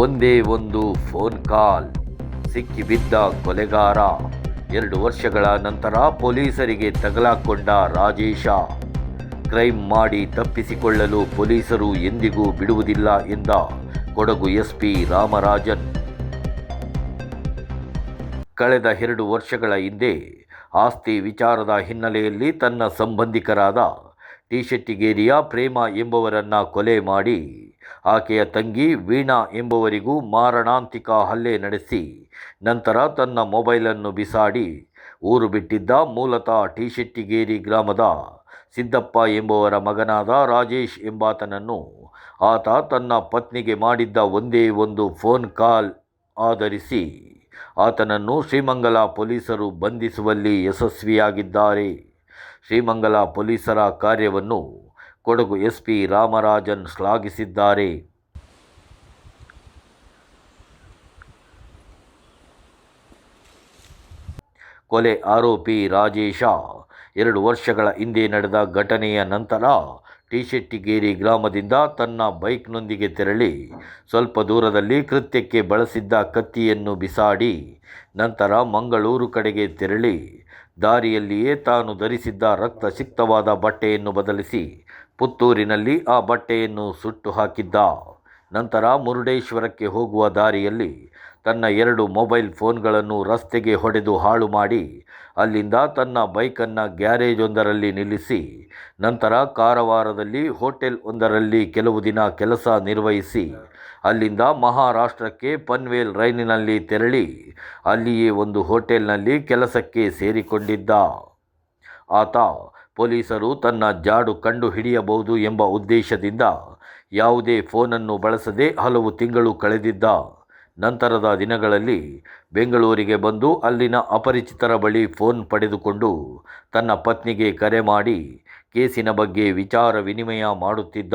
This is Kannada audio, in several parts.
ಒಂದೇ ಒಂದು ಫೋನ್ ಕಾಲ್ ಸಿಕ್ಕಿಬಿದ್ದ ಕೊಲೆಗಾರ. ಎರಡು ವರ್ಷಗಳ ನಂತರ ಪೊಲೀಸರಿಗೆ ತಗಲಾಕೊಂಡ ರಾಜೇಶ. ಕ್ರೈಮ್ ಮಾಡಿ ತಪ್ಪಿಸಿಕೊಳ್ಳಲು ಪೊಲೀಸರು ಎಂದಿಗೂ ಬಿಡುವುದಿಲ್ಲ ಎಂದ ಕೊಡಗು ಎಸ್ಪಿ ರಾಮರಾಜನ್. ಕಳೆದ ಎರಡು ವರ್ಷಗಳ ಹಿಂದೆ ಆಸ್ತಿ ವಿಚಾರದ ಹಿನ್ನೆಲೆಯಲ್ಲಿ ತನ್ನ ಸಂಬಂಧಿಕರಾದ ಟಿ ಶೆಟ್ಟಿಗೇರಿಯ ಪ್ರೇಮ ಎಂಬುವರನ್ನು ಕೊಲೆ ಮಾಡಿ ಆಕೆಯ ತಂಗಿ ವೀಣಾ ಎಂಬುವರಿಗೂ ಮಾರಣಾಂತಿಕ ಹಲ್ಲೆ ನಡೆಸಿ, ನಂತರ ತನ್ನ ಮೊಬೈಲನ್ನು ಬಿಸಾಡಿ, ಊರು ಬಿಟ್ಟಿದ್ದ ಮೂಲತಃ ಟಿಶೆಟ್ಟಿಗೇರಿ ಗ್ರಾಮದ ಸಿದ್ದಪ್ಪ ಎಂಬುವರ ಮಗನಾದ ರಾಜೇಶ್ ಎಂಬಾತನನ್ನು ಆತ ತನ್ನ ಪತ್ನಿಗೆ ಮಾಡಿದ್ದ ಒಂದೇ ಒಂದು ಫೋನ್ ಕಾಲ್ ಆಧರಿಸಿ ಆತನನ್ನು ಶ್ರೀಮಂಗಲ ಪೊಲೀಸರು ಬಂಧಿಸುವಲ್ಲಿ ಯಶಸ್ವಿಯಾಗಿದ್ದಾರೆ. ಶ್ರೀಮಂಗಲ ಪೊಲೀಸರ ಕಾರ್ಯವನ್ನು ಕೊಡಗು ಎಸ್ಪಿ ರಾಮರಾಜನ್ ಶ್ಲಾಘಿಸಿದ್ದಾರೆ. ಕೊಲೆ ಆರೋಪಿ ರಾಜೇಶ ಎರಡು ವರ್ಷಗಳ ಹಿಂದೆ ನಡೆದ ಘಟನೆಯ ನಂತರ ಟಿ ಶೆಟ್ಟಿಗೇರಿ ಗ್ರಾಮದಿಂದ ತನ್ನ ಬೈಕ್ನೊಂದಿಗೆ ತೆರಳಿ ಸ್ವಲ್ಪ ದೂರದಲ್ಲಿ ಕೃತ್ಯಕ್ಕೆ ಬಳಸಿದ್ದ ಕತ್ತಿಯನ್ನು ಬಿಸಾಡಿ ನಂತರ ಮಂಗಳೂರು ಕಡೆಗೆ ತೆರಳಿ ದಾರಿಯಲ್ಲಿಯೇ ತಾನು ಧರಿಸಿದ್ದ ರಕ್ತಸಿಕ್ತವಾದ ಬಟ್ಟೆಯನ್ನು ಬದಲಿಸಿ ಪುತ್ತೂರಿನಲ್ಲಿ ಆ ಬಟ್ಟೆಯನ್ನು ಸುಟ್ಟು ಹಾಕಿದ್ದ. ನಂತರ ಮುರುಡೇಶ್ವರಕ್ಕೆ ಹೋಗುವ ದಾರಿಯಲ್ಲಿ ತನ್ನ ಎರಡು ಮೊಬೈಲ್ ಫೋನ್ಗಳನ್ನು ರಸ್ತೆಗೆ ಹೊಡೆದು ಹಾಳು ಮಾಡಿ ಅಲ್ಲಿಂದ ತನ್ನ ಬೈಕನ್ನು ಗ್ಯಾರೇಜೊಂದರಲ್ಲಿ ನಿಲ್ಲಿಸಿ, ನಂತರ ಕಾರವಾರದಲ್ಲಿ ಹೋಟೆಲ್ ಒಂದರಲ್ಲಿ ಕೆಲವು ದಿನ ಕೆಲಸ ನಿರ್ವಹಿಸಿ ಅಲ್ಲಿಂದ ಮಹಾರಾಷ್ಟ್ರಕ್ಕೆ ಪನ್ವೇಲ್ ರೈಲಿನಲ್ಲಿ ತೆರಳಿ ಅಲ್ಲಿಯೇ ಒಂದು ಹೋಟೆಲ್ನಲ್ಲಿ ಕೆಲಸಕ್ಕೆ ಸೇರಿಕೊಂಡಿದ್ದ. ಆತ, ಪೊಲೀಸರು ತನ್ನ ಜಾಡು ಕಂಡು ಹಿಡಿಯಬಹುದು ಎಂಬ ಉದ್ದೇಶದಿಂದ ಯಾವುದೇ ಫೋನನ್ನು ಬಳಸದೆ ಹಲವು ತಿಂಗಳು ಕಳೆದಿದ್ದ. ನಂತರದ ದಿನಗಳಲ್ಲಿ ಬೆಂಗಳೂರಿಗೆ ಬಂದು ಅಲ್ಲಿನ ಅಪರಿಚಿತರ ಬಳಿ ಫೋನ್ ಪಡೆದುಕೊಂಡು ತನ್ನ ಪತ್ನಿಗೆ ಕರೆ ಮಾಡಿ ಕೇಸಿನ ಬಗ್ಗೆ ವಿಚಾರ ವಿನಿಮಯ ಮಾಡುತ್ತಿದ್ದ.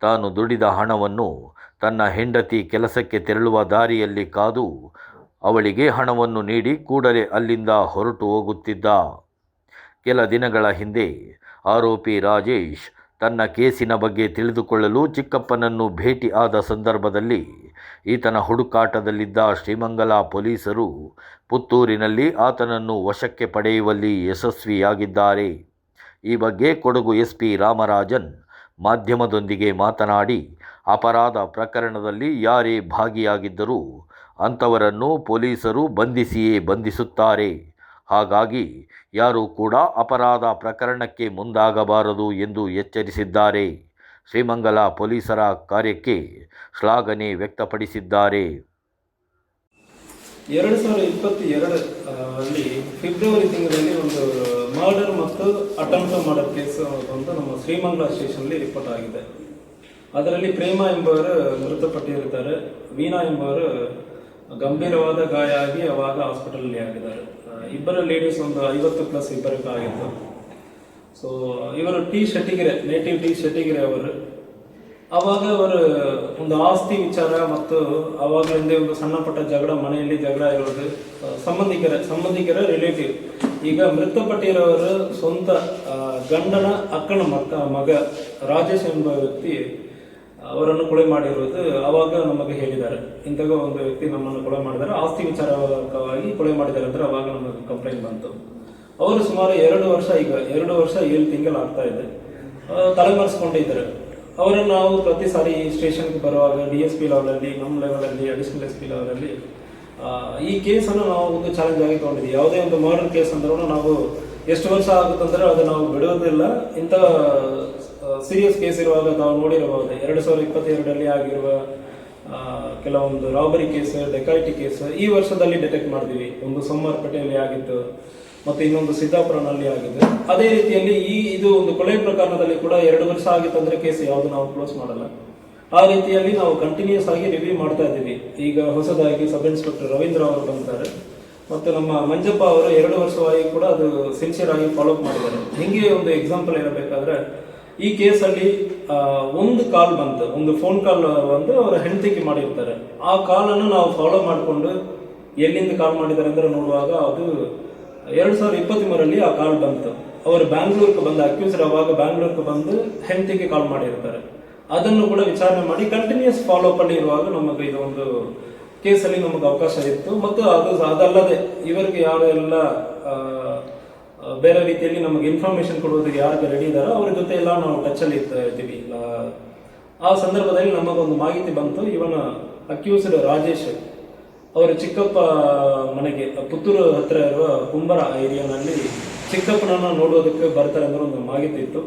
ತಾನು ದುಡಿದ ಹಣವನ್ನು ತನ್ನ ಹೆಂಡತಿ ಕೆಲಸಕ್ಕೆ ತೆರಳುವ ದಾರಿಯಲ್ಲಿ ಕಾದು ಅವಳಿಗೆ ಹಣವನ್ನು ನೀಡಿ ಕೂಡಲೇ ಅಲ್ಲಿಂದ ಹೊರಟು ಹೋಗುತ್ತಿದ್ದ. ಕೆಲ ದಿನಗಳ ಹಿಂದೆ ಆರೋಪಿ ರಾಜೇಶ್ ತನ್ನ ಕೇಸಿನ ಬಗ್ಗೆ ತಿಳಿದುಕೊಳ್ಳಲು ಚಿಕ್ಕಪ್ಪನನ್ನು ಭೇಟಿ ಆದ ಸಂದರ್ಭದಲ್ಲಿ ಈತನ ಹುಡುಕಾಟದಲ್ಲಿದ್ದ ಶ್ರೀಮಂಗಲ ಪೊಲೀಸರು ಪುತ್ತೂರಿನಲ್ಲಿ ಆತನನ್ನು ವಶಕ್ಕೆ ಪಡೆಯುವಲ್ಲಿ ಯಶಸ್ವಿಯಾಗಿದ್ದಾರೆ. ಈ ಬಗ್ಗೆ ಕೊಡಗು ಎಸ್ಪಿ ರಾಮರಾಜನ್ ಮಾಧ್ಯಮದೊಂದಿಗೆ ಮಾತನಾಡಿ ಅಪರಾಧ ಪ್ರಕರಣದಲ್ಲಿ ಯಾರೇ ಭಾಗಿಯಾಗಿದ್ದರೂ ಅಂಥವರನ್ನು ಪೊಲೀಸರು ಬಂಧಿಸಿಯೇ ಬಂಧಿಸುತ್ತಾರೆ. ಹಾಗಾಗಿ ಯಾರೂ ಕೂಡ ಅಪರಾಧ ಪ್ರಕರಣಕ್ಕೆ ಮುಂದಾಗಬಾರದು ಎಂದು ಎಚ್ಚರಿಸಿದ್ದಾರೆ. ಶ್ರೀಮಂಗಲ ಪೊಲೀಸರ ಕಾರ್ಯಕ್ಕೆ ಶ್ಲಾಘನೆ ವ್ಯಕ್ತಪಡಿಸಿದ್ದಾರೆ. ಎರಡು ಸಾವಿರದ ಇಪ್ಪತ್ತ ಎರಡರಲ್ಲಿ ಫೆಬ್ರವರಿ ತಿಂಗಳಲ್ಲಿ ಒಂದು ಮರ್ಡರ್ ಮತ್ತು ಅಟೆಂಪ್ಟ್ ಮರ್ಡರ್ ಕೇಸ್ ಒಂದು ನಮ್ಮ ಶ್ರೀಮಂಗಲ ಸ್ಟೇಷನ್ಲಿ ರಿಪೋರ್ಟ್ ಆಗಿದೆ. ಅದರಲ್ಲಿ ಪ್ರೇಮ ಎಂಬವರು ಮೃತಪಟ್ಟಿರುತ್ತಾರೆ. ವೀಣಾ ಎಂಬವರು ಗಂಭೀರವಾದ ಗಾಯ ಆಗಿ ಅವಾಗ ಹಾಸ್ಪಿಟಲಲ್ಲಿ ಆಗಿದ್ದಾರೆ ಇಬ್ಬರು ಇಬ್ಬರ ಲೇಡೀಸ್ ಒಂದು ಐವತ್ತು ಪ್ಲಸ್ ಇಬ್ಬರಿಗೆ ಆಗಿತ್ತು ಸೊ ಇವರು T Shettigere native T Shettigere ಅವರು. ಅವಾಗ ಅವರು ಒಂದು ಆಸ್ತಿ ವಿಚಾರ ಮತ್ತು ಅವಾಗಲಿಂದ ಒಂದು ಸಣ್ಣ ಪುಟ್ಟ ಜಗಳ, ಮನೆಯಲ್ಲಿ ಜಗಳ ಇರೋದು ಸಂಬಂಧಿಕರ ಸಂಬಂಧಿಕರ ರಿಲೇಟಿವ್ ಈಗ ಮೃತಪಟ್ಟಿರೋರು ಸ್ವಂತ ಗಂಡನ, ಅಕ್ಕನ ಮಕ್ಕ, ಮಗ ರಾಜೇಶ್ ಎಂಬ ವ್ಯಕ್ತಿ ಅವರನ್ನು ಕೊಲೆ ಮಾಡಿರುವುದು ಆವಾಗ ನಮಗೆ ಹೇಳಿದ್ದಾರೆ. ಇಂತಹ ಒಂದು ವ್ಯಕ್ತಿ ನಮ್ಮನ್ನು ಕೊಲೆ ಮಾಡಿದ್ದಾರೆ. ಆಸ್ತಿ ವಿಚಾರವಾಗಿ ಕೊಲೆ ಮಾಡಿದ್ದಾರೆ ಅಂದ್ರೆ ಅವಾಗ ನಮಗೆ ಕಂಪ್ಲೇಂಟ್ ಬಂತು. ಅವರು ಸುಮಾರು ಎರಡು ವರ್ಷ ಈಗ, ಎರಡು ವರ್ಷ ಏಳು ತಿಂಗಳು ಆಗ್ತಾ ಇದೆ. ತಲೆಮರೆಸ್ಕೊಂಡಿದ್ದಾರೆ. ಅವರನ್ನು ನಾವು ಪ್ರತಿ ಸಾರಿ ಸ್ಟೇಷನ್ಗೆ ಬರುವಾಗ ಡಿ ಎಸ್ ಪಿ ಲೆವೆಲಲ್ಲಿ ನಮ್ಮ ಲೆವೆಲಲ್ಲಿ ಅಡಿಷನಲ್ ಎಸ್ ಪಿ ಲೆವೆಲಲ್ಲಿ ಈ ಕೇಸನ್ನು ನಾವು ಒಂದು ಚಾಲೆಂಜ್ ಆಗಿ ತಗೊಂಡಿದ್ವಿ ಯಾವುದೇ ಒಂದು ಮರ್ಡರ್ ಕೇಸ್ ಅಂದ್ರೂ ನಾವು ಎಷ್ಟು ವರ್ಷ ಆಗುತ್ತಂದ್ರೆ ಅದು ನಾವು ಬಿಡೋದಿಲ್ಲ. ಇಂಥ ಸೀರಿಯಸ್ ಕೇಸ್ ಇರುವಾಗ ನಾವು ನೋಡಿರಬಹುದು. ಎರಡು ಸಾವಿರದ ಇಪ್ಪತ್ತೆರಡರಲ್ಲಿ ಆಗಿರುವ ಕೆಲವೊಂದು ರಾಬರಿ ಕೇಸ್ ಡೆಕಾಯಿಟಿ ಕೇಸ್ ಈ ವರ್ಷದಲ್ಲಿ ಡಿಟೆಕ್ಟ್ ಮಾಡಿದ್ವಿ. ಒಂದು ಸೋಮವಾರಪೇಟೆಯಲ್ಲಿ ಆಗಿತ್ತು ಮತ್ತು ಇನ್ನೊಂದು ಸಿದ್ದಾಪುರನಲ್ಲಿ ಆಗಿದೆ ಅದೇ ರೀತಿಯಲ್ಲಿ ಈ, ಇದು ಒಂದು ಕೊಲೆ ಪ್ರಕರಣದಲ್ಲಿ ಕೂಡ ಎರಡು ವರ್ಷ ಆಗಿತ್ತಂದ್ರೆ ಕೇಸ್ ಯಾವುದು ನಾವು ಕ್ಲೋಸ್ ಮಾಡಲ್ಲ. ಆ ರೀತಿಯಲ್ಲಿ ನಾವು ಕಂಟಿನ್ಯೂಸ್ ಆಗಿ ರಿವ್ಯೂ ಮಾಡ್ತಾ ಇದ್ದೀವಿ. ಈಗ ಹೊಸದಾಗಿ ಸಬ್ ಇನ್ಸ್ಪೆಕ್ಟರ್ ರವೀಂದ್ರ ಅವರು ಬಂದಿದ್ದಾರೆ. ಮತ್ತು ನಮ್ಮ ಮಂಜಪ್ಪ ಅವರು ಎರಡು ವರ್ಷವಾಗಿ ಕೂಡ ಅದು ಸಿನ್ಸಿಯರ್ ಆಗಿ ಫಾಲೋ ಅಪ್ ಮಾಡಿದ್ದಾರೆ. ಹಿಂಗೆ ಒಂದು ಎಕ್ಸಾಂಪಲ್ ಇರಬೇಕಾದ್ರೆ ಈ ಕೇಸಲ್ಲಿ ಒಂದು ಕಾಲ್ ಬಂತು. ಒಂದು ಫೋನ್ ಕಾಲ್ ಬಂದು ಅವರ ಹೆಂಡತಿಗೆ ಮಾಡಿರ್ತಾರೆ. ಆ ಕಾಲನ್ನು ನಾವು ಫಾಲೋ ಮಾಡಿಕೊಂಡು ಎಲ್ಲಿಂದ ಕಾಲ್ ಮಾಡಿದ್ದಾರೆ ಅಂದ್ರೆ ನೋಡುವಾಗ ಅದು ಎರಡು ಸಾವಿರದ ಇಪ್ಪತ್ತ್ಮೂರಲ್ಲಿ ಆ ಕಾಲ್ ಬಂತು. ಅವರು ಬ್ಯಾಂಗ್ಳೂರ್ಗೆ ಬಂದು ಅಕ್ಯೂಸರ್ ಆವಾಗ ಬ್ಯಾಂಗ್ಳೂರ್ಗೆ ಬಂದು ಹೆಂಡತಿಗೆ ಕಾಲ್ ಮಾಡಿರ್ತಾರೆ. ಅದನ್ನು ಕೂಡ ವಿಚಾರಣೆ ಮಾಡಿ ಕಂಟಿನ್ಯೂಸ್ ಫಾಲೋ ಅಲ್ಲಿ ಇರುವಾಗ ನಮಗೆ ಒಂದು ಕೇಸಲ್ಲಿ ನಮಗೆ ಅವಕಾಶ ಇತ್ತು. ಮತ್ತು ಅದು ಅದಲ್ಲದೆ, ಇವರಿಗೆ ಯಾವೆಲ್ಲ ಬೇರೆ ರೀತಿಯಲ್ಲಿ ನಮಗೆ ಇನ್ಫಾರ್ಮೇಶನ್ ಕೊಡೋದಕ್ಕೆ ಯಾರು ರೆಡಿ ಇದ್ದಾರೋ ಅವ್ರ ಜೊತೆ ಎಲ್ಲ ನಾವು ಟಚಲ್ಲಿ ಇರ್ತೀವಿ. ಆ, ಸಂದರ್ಭದಲ್ಲಿ ನಮಗೊಂದು ಮಾಹಿತಿ ಬಂತು. ಇವನ ಅಕ್ಯೂಸ್ಡ್ ರಾಜೇಶ್ ಅವರ ಚಿಕ್ಕಪ್ಪ ಮನೆಗೆ ಪುತ್ತೂರು ಹತ್ರ ಇರುವ ಕುಂಬರ ಏರಿಯಾನಲ್ಲಿ ಚಿಕ್ಕಪ್ಪನನ್ನು ನೋಡೋದಕ್ಕೆ ಬರ್ತಾರೆ ಅಂದ್ರೆ ಒಂದು ಮಾಹಿತಿ ಇತ್ತು.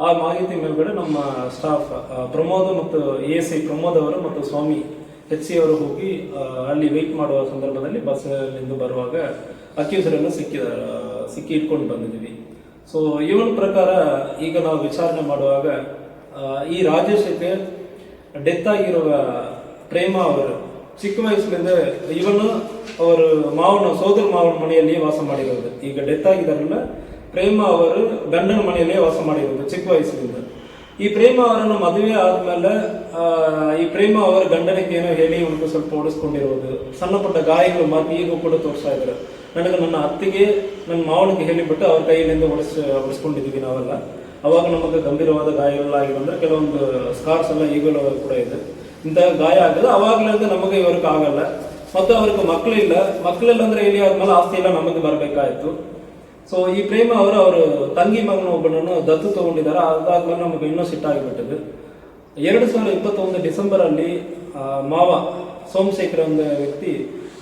ಆ ಮಾಹಿತಿ ಮೇಲ್ಗಡೆ ನಮ್ಮ ಸ್ಟಾಫ್ ಪ್ರಮೋದ್ ಮತ್ತು ಎ ಸಿ ಪ್ರಮೋದ್ ಅವರು ಮತ್ತು ಸ್ವಾಮಿ ಎಚ್ ಸಿ ಅವರು ಹೋಗಿ ಅಲ್ಲಿ ವೆಯ್ಟ್ ಮಾಡುವ ಸಂದರ್ಭದಲ್ಲಿ ಬಸ್ನಿಂದ ಬರುವಾಗ ಅಕ್ಯೂಸರನ್ನು ಸಿಕ್ಕಿದ ಸಿಕ್ಕಿ ಇಟ್ಕೊಂಡು ಬಂದಿದ್ದೀವಿ. ಸೊ ಇವನ ಪ್ರಕಾರ ಈಗ ನಾವು ವಿಚಾರಣೆ ಮಾಡುವಾಗ ಈ ರಾಜೇಶಕ್ಕೆ ಡೆತ್ ಆಗಿರುವ ಪ್ರೇಮ ಅವರು ಚಿಕ್ಕ ವಯಸ್ಸಿನಿಂದ ಇವನು ಅವರು ಮಾವನ, ಸೋದರ ಮಾವನ ಮನೆಯಲ್ಲಿ ವಾಸ ಮಾಡಿರೋದು. ಈಗ ಡೆತ್ ಆಗಿದಾರಲ್ಲ ಪ್ರೇಮ ಅವರು ಗಂಡನ ಮನೆಯಲ್ಲಿ ವಾಸ ಮಾಡಿರೋದು ಚಿಕ್ಕ ವಯಸ್ಸಿನಿಂದ. ಈ ಪ್ರೇಮ ಅವರನ್ನು ಮದುವೆ ಆದ್ಮೇಲೆ ಈ ಪ್ರೇಮ ಅವರ ಗಂಡನಿಗೆ ಏನೋ ಹೇಳಿ, ಇವನಿಗೆ ಸ್ವಲ್ಪ ಓಡಿಸ್ಕೊಂಡಿರೋದು. ಸಣ್ಣ ಪುಟ್ಟ ಗಾಯಗಳು ಮಾತು ಈಗ ಕೂಡ ತೋರಿಸ್ತಾ ಇದ್ದಾರೆ ನನಗೆ ನನ್ನ ಅತ್ತಿಗೆ, ನನ್ನ ಮಾವನಿಗೆ ಹೇಳಿಬಿಟ್ಟು ಅವ್ರ ಕೈಯಿಂದ ಹೊಡೆಸ್, ಹೊಡೆಸ್ಕೊಂಡಿದ್ದೀವಿ ನಾವೆಲ್ಲ. ಅವಾಗ ನಮಗೆ ಗಂಭೀರವಾದ ಗಾಯಗಳಾಗಿವೆ ಅಂದ್ರೆ ಕೆಲವೊಂದು ಸ್ಕಾರ್ಸ್ ಎಲ್ಲ ಈಗಲೂ ಕೂಡ ಇದೆ. ಇಂತಹ ಗಾಯ ಆಗಲ್ಲ ಅವಾಗ್ಲಿಂದ ನಮಗೆ ಇವ್ರಿಗೆ ಆಗಲ್ಲ. ಮತ್ತು ಅವ್ರಿಗೆ ಮಕ್ಕಳಿಲ್ಲ ಮಕ್ಕಳಿಲ್ಲ ಅಂದರೆ ಇಲ್ಲಿ ಆದ್ಮೇಲೆ ಆಸ್ತಿ ಎಲ್ಲ ನಮಗೆ ಬರಬೇಕಾಯಿತು. ಸೊ ಈ ಪ್ರೇಮ ಅವರು ಅವರು ತಂಗಿ ಮಗನ ಒಬ್ಬನನ್ನು ದತ್ತು ತಗೊಂಡಿದ್ದಾರೆ. ಅದಾದ್ಮೇಲೆ ನಮಗೆ ಇನ್ನೂ ಸಿಟ್ಟಾಗಿಬಿಟ್ಟಿದೆ. ಎರಡು ಸಾವಿರದ ಇಪ್ಪತ್ತೊಂದು ಡಿಸೆಂಬರ್ ಅಲ್ಲಿ ಮಾವ ಸೋಮಶೇಖರ್ ಒಂದು ವ್ಯಕ್ತಿ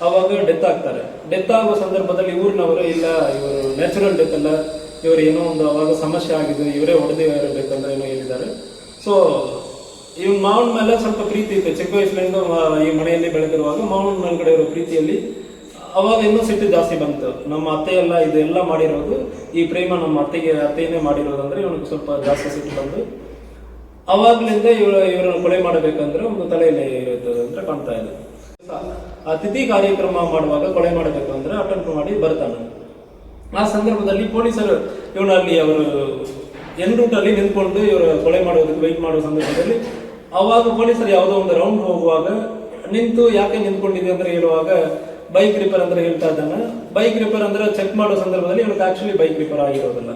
ಅವಾಗ ಡೆತ್ ಆಗ್ತಾರೆ. ಡೆತ್ ಆಗುವ ಸಂದರ್ಭದಲ್ಲಿ ಊರಿನವರು ಇಲ್ಲ, ಇವರು ನ್ಯಾಚುರಲ್ ಡೆತ್ ಅಲ್ಲ, ಇವರು ಏನೋ ಒಂದು ಅವಾಗ ಸಮಸ್ಯೆ ಆಗಿದೆ, ಇವರೇ ಹೊಡೆದೇ ಅಂತ ಏನೋ ಹೇಳಿದ್ದಾರೆ. ಸೊ ಇವ್ ಮಾವನ ಮೇಲೆ ಸ್ವಲ್ಪ ಪ್ರೀತಿ ಇತ್ತು. ಚಿಕ್ಕ ವಯಸ್ಸಿನಿಂದ ಈ ಮನೆಯಲ್ಲಿ ಬೆಳೆದಿರುವಾಗ ಮಾವನ ಮೇಲ್ಗಡೆ ಇರೋ ಪ್ರೀತಿಯಲ್ಲಿ ಅವಾಗ ಇನ್ನೂ ಸಿಟ್ಟು ಜಾಸ್ತಿ ಬಂತು. ನಮ್ಮ ಅತ್ತೆ ಎಲ್ಲ ಇದೆಲ್ಲ ಮಾಡಿರೋದು, ಈ ಪ್ರೇಮ ನಮ್ಮ ಅತ್ತೆಗೆ ಅತ್ತೆಯೇ ಮಾಡಿರೋದಂದ್ರೆ ಇವನಿಗೆ ಸ್ವಲ್ಪ ಜಾಸ್ತಿ ಸಿಟ್ಟು ಬಂದು ಅವಾಗ್ಲಿಂದ ಇವರು, ಇವರನ್ನು ಕೊಲೆ ಮಾಡಬೇಕಂದ್ರೆ ಒಂದು ತಲೆಯಲ್ಲಿ ಇರುತ್ತದೆ ಅಂತ ಕಾಣ್ತಾ ಇದೆ. ಆ ತಿಥಿ ಕಾರ್ಯಕ್ರಮ ಮಾಡುವಾಗ ಕೊಲೆ ಮಾಡಬೇಕು ಅಂದ್ರೆ ಅಟೆಂಪ್ಟ್ ಮಾಡಿ ಬರ್ತಾನೆ. ಆ ಸಂದರ್ಭದಲ್ಲಿ ಪೊಲೀಸರು ಇವನಲ್ಲಿ ಅವರು ಎನ್ ರೂಟಲ್ಲಿ ನಿಂತ್ಕೊಂಡು ಇವರು ಕೊಲೆ ಮಾಡೋದಕ್ಕೆ ವೆಯ್ಟ್ ಮಾಡೋ ಸಂದರ್ಭದಲ್ಲಿ ಅವಾಗ ಪೊಲೀಸರು ಯಾವುದೋ ಒಂದು ರೌಂಡ್ ಹೋಗುವಾಗ ನಿಂತು ಯಾಕೆ ನಿಂತ್ಕೊಂಡಿದೆ ಅಂತ ಹೇಳುವಾಗ ಬೈಕ್ ರಿಪೇರ್ ಅಂದ್ರೆ ಹೇಳ್ತಾ ಇದ್ದಾನೆ. ಬೈಕ್ ರಿಪೇರ್ ಅಂದ್ರೆ ಚೆಕ್ ಮಾಡೋ ಸಂದರ್ಭದಲ್ಲಿ ಇವನಿಗೆ ಆಕ್ಚುಲಿ ಬೈಕ್ ರಿಪೇರ್ ಆಗಿರೋದಿಲ್ಲ.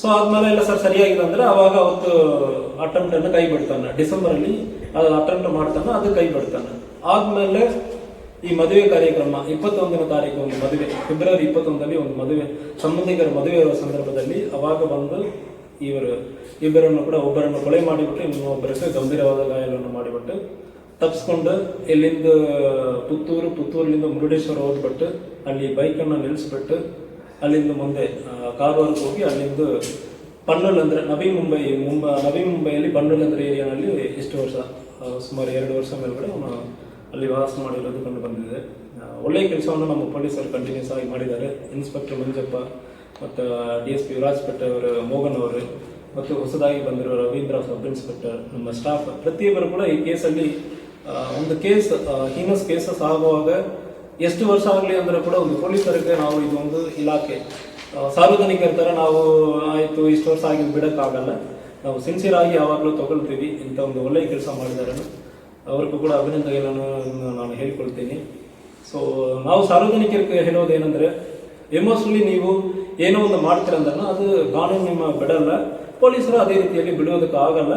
ಸೊ ಆದ್ಮೇಲೆ ಎಲ್ಲ ಸರ್ ಸರಿಯಾಗಿದೆ ಅಂದ್ರೆ ಅವಾಗ ಅವತ್ತು ಅಟೆಂಪ್ಟ್ ಅನ್ನು ಕೈ ಬಿಡ್ತಾನೆ ಡಿಸೆಂಬರ್ ಅಲ್ಲಿ ಅಟೆಂಪ್ಟ್ ಮಾಡ್ತಾನೆ, ಅದು ಕೈ ಬಿಡ್ತಾನೆ ಆದ್ಮೇಲೆ ಈ ಮದುವೆ ಕಾರ್ಯಕ್ರಮ, ಇಪ್ಪತ್ತೊಂದನೇ ತಾರೀಕು ಒಂದು ಮದುವೆ, ಫೆಬ್ರವರಿ ಇಪ್ಪತ್ತೊಂದರಲ್ಲಿ ಒಂದು ಮದುವೆ, ಸಂಬಂಧಿಕರ ಮದುವೆ ಇರುವ ಸಂದರ್ಭದಲ್ಲಿ ಅವಾಗ ಬಂದು ಇವರು, ಇಬ್ಬರನ್ನು ಕೂಡ ಒಬ್ಬರನ್ನು ಕೊಲೆ ಮಾಡಿಬಿಟ್ಟು ಇನ್ನೊಬ್ಬರಿಗೆ ಗಂಭೀರವಾದ ಗಾಯಗಳನ್ನು ಮಾಡಿಬಿಟ್ಟು ತಪ್ಪಿಸ್ಕೊಂಡು ಇಲ್ಲಿಂದ ಪುತ್ತೂರು, ಪುತ್ತೂರಿನಿಂದ ಮುರುಡೇಶ್ವರ ಹೋಗ್ಬಿಟ್ಟು ಅಲ್ಲಿ ಬೈಕನ್ನು ನಿಲ್ಲಿಸ್ಬಿಟ್ಟು ಅಲ್ಲಿಂದ ಮುಂದೆ ಕಾರವಾರಕ್ಕೆ ಹೋಗಿ ಅಲ್ಲಿಂದ ಪನ್ನಲ್ ಅಂದ್ರೆ ನವಿ ಮುಂಬೈ, ಮುಂಬ ನವಿ ಮುಂಬೈಯಲ್ಲಿ ಪನ್ನಲ್ ಅಂದ್ರೆ ಏರಿಯಾನಲ್ಲಿ ಇಷ್ಟು ವರ್ಷ ಸುಮಾರು ಎರಡು ವರ್ಷ ಮೇಲ್ಗಡೆ ಅವನು ಅಲ್ಲಿ ವಾಸ ಮಾಡಿರೋದು ಕಂಡು ಬಂದಿದೆ. ಒಳ್ಳೆಯ ಕೆಲಸವನ್ನು ನಮ್ಮ ಪೊಲೀಸರು ಕಂಟಿನ್ಯೂಸ್ ಆಗಿ ಮಾಡಿದ್ದಾರೆ. ಇನ್ಸ್ಪೆಕ್ಟರ್ ಮಂಜಪ್ಪ ಮತ್ತು D S P Viraj Bhat ಅವರು ಮೋಹನ್ ಅವರು, ಮತ್ತು ಹೊಸದಾಗಿ ಬಂದಿರೋ ರವೀಂದ್ರ ಸಬ್ ಇನ್ಸ್ಪೆಕ್ಟರ್ ನಮ್ಮ ಸ್ಟಾಫ್ ಪ್ರತಿಯೊಬ್ಬರು ಕೂಡ ಈ ಕೇಸಲ್ಲಿ ಒಂದು ಕೇಸ್ ಹೀನಸ್ ಕೇಸಸ್ ಆಗುವಾಗ ಎಷ್ಟು ವರ್ಷ ಆಗಲಿ ಅಂದರೆ ಕೂಡ ಒಂದು ಪೊಲೀಸರಿಗೆ ನಾವು ಇದೊಂದು ಇಲಾಖೆ ಸಾರ್ವಜನಿಕರ ಥರ ನಾವು ಆಯಿತು, ಇಷ್ಟು ವರ್ಷ ಆಗಿ ಬಿಡೋಕ್ಕಾಗಲ್ಲ. ನಾವು ಸಿನ್ಸಿಯರ್ ಆಗಿ ಯಾವಾಗಲೂ ತಗೊಳ್ತೀವಿ. ಇಂಥ ಒಂದು ಒಳ್ಳೆಯ ಕೆಲಸ ಮಾಡಿದ್ದಾರೆ. ಅವ್ರಿಗೂ ಕೂಡ ಅಭಿನಂದನೆಗಳನ್ನು ನಾನು ಹೇಳಿಕೊಳ್ತೇನೆ. ಸೊ ನಾವು ಸಾರ್ವಜನಿಕರಿಗೆ ಹೇಳೋದೇನೆಂದ್ರೆ ಎಮೋಷನಲಿ ನೀವು ಏನೋ ಒಂದು ಮಾಡ್ತೀರಂದ್ರೆ ಅದು ಕಾನೂನು ನಿಮ್ಮ ಬಿಡಲ್ಲ. ಪೊಲೀಸರು ಅದೇ ರೀತಿಯಲ್ಲಿ ಬಿಡೋದಕ್ಕೆ ಆಗಲ್ಲ.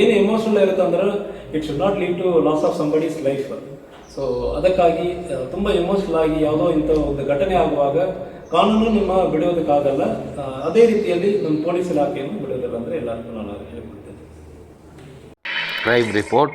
ಏನು ಎಮೋಷನಲ್ ಇರುತ್ತೆ ಅಂದ್ರೆ it should not lead to loss of somebody's life so ಅದಕ್ಕಾಗಿ ತುಂಬ ಎಮೋಷನಲ್ ಆಗಿ ಯಾವುದೋ ಇಂಥ ಒಂದು ಘಟನೆ ಆಗುವಾಗ ಕಾನೂನು ನಿಮ್ಮ ಬಿಡೋದಕ್ಕಾಗಲ್ಲ ಅದೇ ರೀತಿಯಲ್ಲಿ ನಮ್ಮ ಪೊಲೀಸ್ ಇಲಾಖೆಯನ್ನು ಬಿಡೋದಿಲ್ಲ ಅಂದರೆ ಎಲ್ಲರಿಗೂ ನಾನು ಹೇಳಿಕೊಡ್ತೇನೆ. Report